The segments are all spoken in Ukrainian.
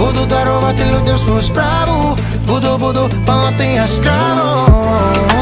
Буду дарувати людям свою справу, буду, буду палати яскраво.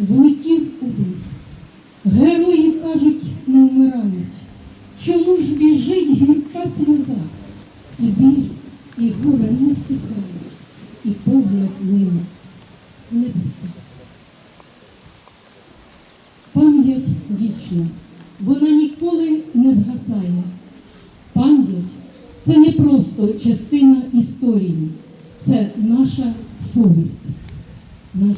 Злетів увись. Герої кажуть, не вмирають. Чому ж біжить гірка сльоза? І біль, і горе не втихають, і погляд мимо небеса. Пам'ять вічна, вона ніколи не згасає. Пам'ять це не просто частина історії, це наша совість. Наш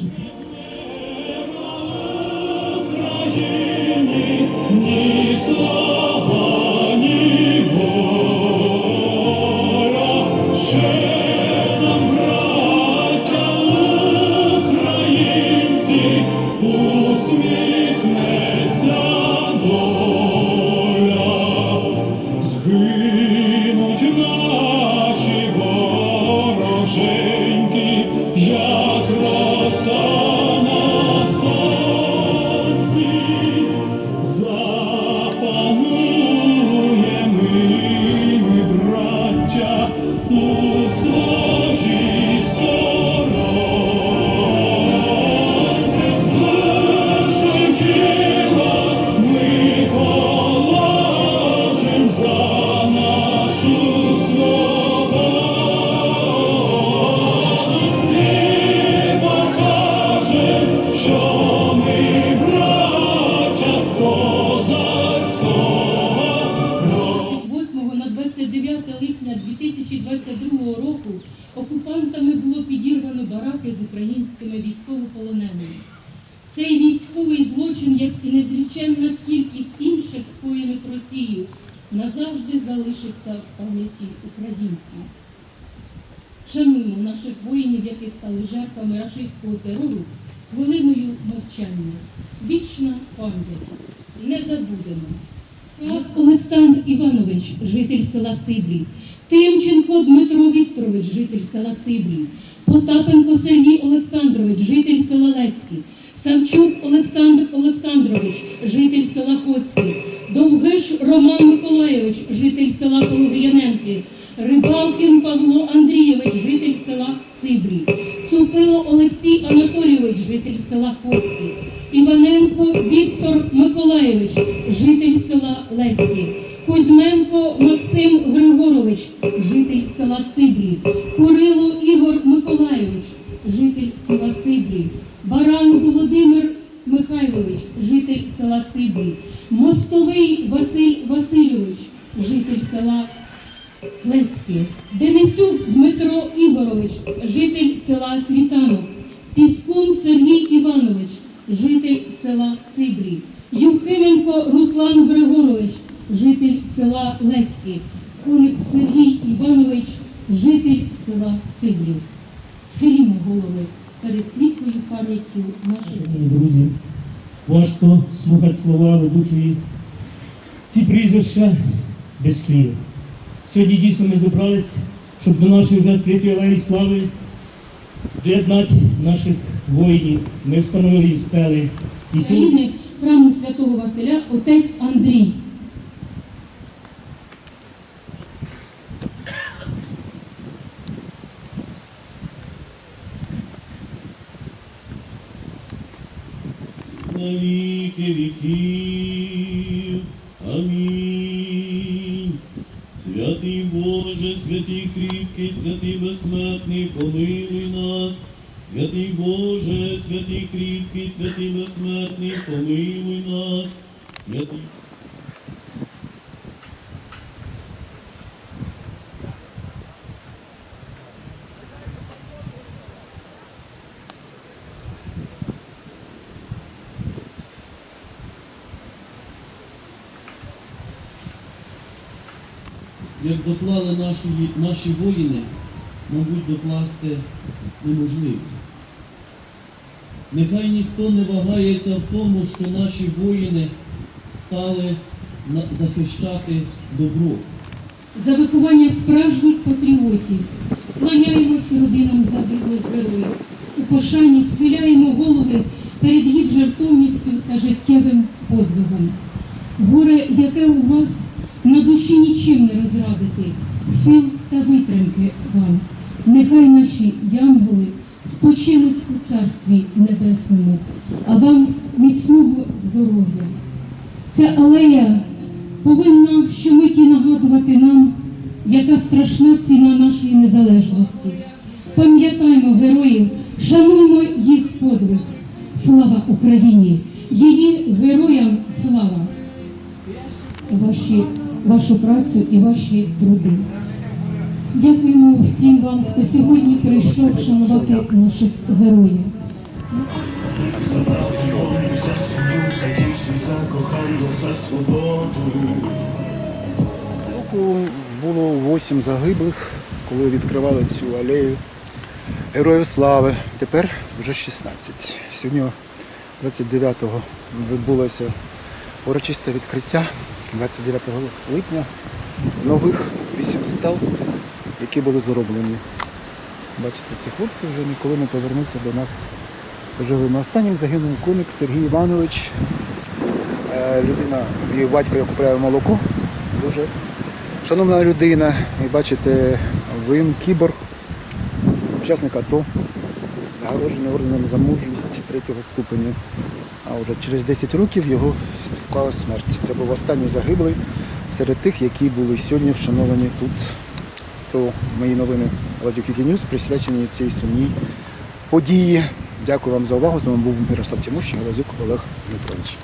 2022 року окупантами було підірвано бараки з українськими військовополоненими. Цей військовий злочин, як і незліченна кількість інших скоєних Росією, назавжди залишиться в пам'яті українців. Шануємо наших воїнів, які стали жертвами рашистського терору, хвилиною мовчання. Вічна пам'ять. Не забудемо. Олександр Іванович, житель села Циблі, Тимченко Дмитро Вікторович, житель села Циблі, Потапенко Сергій Олександрович, житель села Лецькі, Савчук Олександр Олександрович, житель села Хоцький, Довгиш Роман Миколайович, житель села Полов'яненки, Рибалкин Павло Андрійович, житель села Цибрі, Цупило Олексій Анатолійович, житель села Хоцький, Іваненко Віктор Миколайович, житель села Максим Григорович, житель села Цибрі, Курило Ігор Миколайович, житель села Цибрі, Баран Володимир Михайлович, житель села Цибрі, Мостовий Василь Васильович, житель села Клецьке, Денисюк Дмитро Ігорович, житель села Світанок, Піскун Сергій Іванович, житель села Цибрі, Юхименко Руслан Григорович, житель села Лецьке, Куник Сергій Іванович, житель села Цивлів. Схилімо голови перед світлою пам'яттю наших друзі, важко слухати слова ведучої. Ці прізвища без слів. Сьогодні дійсно ми зібрались, щоб до нашої вже відкритої алеї слави доєднати наших воїнів. Ми встановили їм стели. І сьогодні храму святого Василя отець Андрій. На віки віків. Амінь. Святий Боже, святий кріпкий, святий безсмертний, помилуй нас. Святий Боже, святий кріпкий, святий безсмертний, помилуй нас. Святий як доклали наші, наші воїни, мабуть, докласти неможливо. Нехай ніхто не вагається в тому, що наші воїни стали захищати добро. За виховання справжніх патріотів кланяємось родинам загиблих героїв. У пошані схиляємо голови перед їх жертовністю та життєвим подвигом. Горе, яке у вас на душі нічим не розрадити, сил та витримки вам. Нехай наші янголи спочинуть у царстві небесному, а вам міцного здоров'я. Ця алея повинна щомиті нагадувати нам, яка страшна ціна нашої незалежності. Пам'ятаймо героїв, шануймо їх подвиг. Слава Україні! Її героям слава! Ваші, вашу працю і ваші труди. Дякуємо всім вам, хто сьогодні прийшов шанувати наших героїв. Року було 8 загиблих, коли відкривали цю алею Героїв Слави. Тепер вже 16. Сьогодні 29-го відбулося урочисте відкриття 29 липня нових 8 стел, які були зроблені. Бачите, ці хлопці вже ніколи не повернуться до нас живими. Останнім загинув коник Сергій Іванович, Е, людина, її батько я купляю молоко. Дуже шановна людина. І бачите, він кіборг, учасник АТО, нагороджений орденом за мужність третього ступеня. А вже через 10 років його спіткала смерть. Це був останній загиблий серед тих, які були сьогодні вшановані тут. То мої новини Ладюки Ньюс присвячені цій сумній події. Дякую вам за увагу. З вами був Мирослав Тимощин, Лазюк Олег Дмитрович.